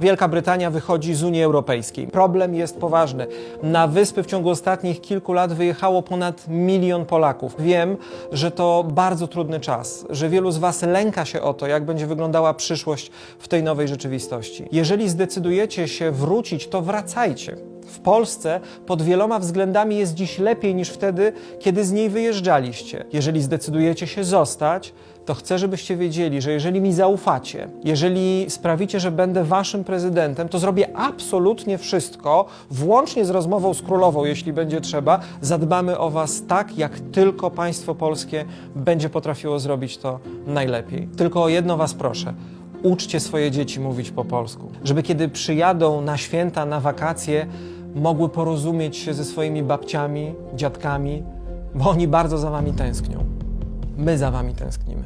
Wielka Brytania wychodzi z Unii Europejskiej. Problem jest poważny. Na wyspy w ciągu ostatnich kilku lat wyjechało ponad milion Polaków. Wiem, że to bardzo trudny czas, że wielu z Was lęka się o to, jak będzie wyglądała przyszłość w tej nowej rzeczywistości. Jeżeli zdecydujecie się wrócić, to wracajcie. W Polsce pod wieloma względami jest dziś lepiej niż wtedy, kiedy z niej wyjeżdżaliście. Jeżeli zdecydujecie się zostać, to chcę, żebyście wiedzieli, że jeżeli mi zaufacie, jeżeli sprawicie, że będę waszym prezydentem, to zrobię absolutnie wszystko, włącznie z rozmową z królową, jeśli będzie trzeba. Zadbamy o was tak, jak tylko państwo polskie będzie potrafiło zrobić to najlepiej. Tylko o jedno was proszę. Uczcie swoje dzieci mówić po polsku, żeby kiedy przyjadą na święta, na wakacje, mogły porozumieć się ze swoimi babciami, dziadkami, bo oni bardzo za wami tęsknią. My za wami tęsknimy.